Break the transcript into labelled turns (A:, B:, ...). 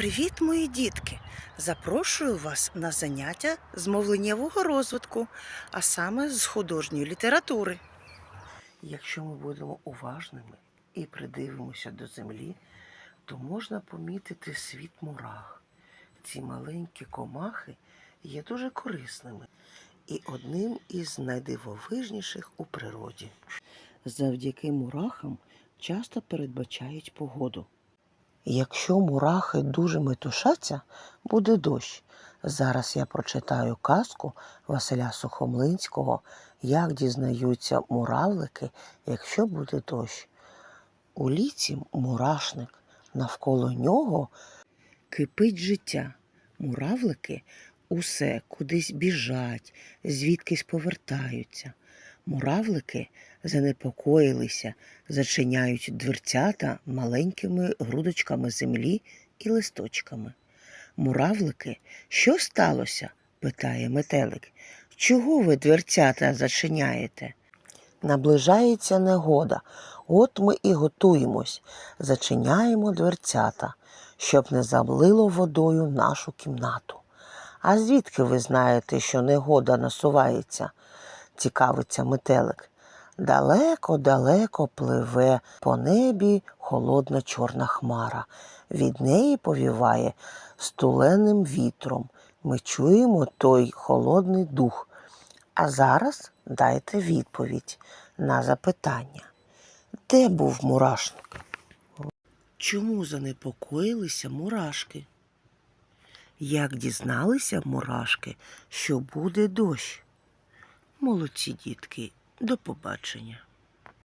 A: Привіт, мої дітки! Запрошую вас на заняття з мовленнєвого розвитку, а саме з художньої літератури. Якщо ми будемо уважними і придивимося до землі, то можна помітити світ мурах. Ці маленькі комахи є дуже корисними і одним із найдивовижніших у природі. Завдяки мурахам часто передбачають погоду. Якщо мурахи дуже метушаться, буде дощ. Зараз я прочитаю казку Василя Сухомлинського, як дізнаються муравлики, якщо буде дощ. У ліці мурашник, навколо нього кипить життя. Муравлики усе кудись біжать, звідкись повертаються. Муравлики занепокоїлися, зачиняють дверцята маленькими грудочками землі і листочками. Муравлики, що сталося? питає метелик. Чого ви дверцята зачиняєте? Наближається негода. От ми і готуємось, зачиняємо дверцята, щоб не заблило водою нашу кімнату. А звідки ви знаєте, що негода насувається? Цікавиться метелик. Далеко-далеко пливе по небі холодна чорна хмара. Від неї повіває стуленим вітром. Ми чуємо той холодний дух. А зараз дайте відповідь на запитання. Де був мурашник? Чому занепокоїлися мурашки? Як дізналися мурашки, що буде дощ? Молодці дітки, до побачення.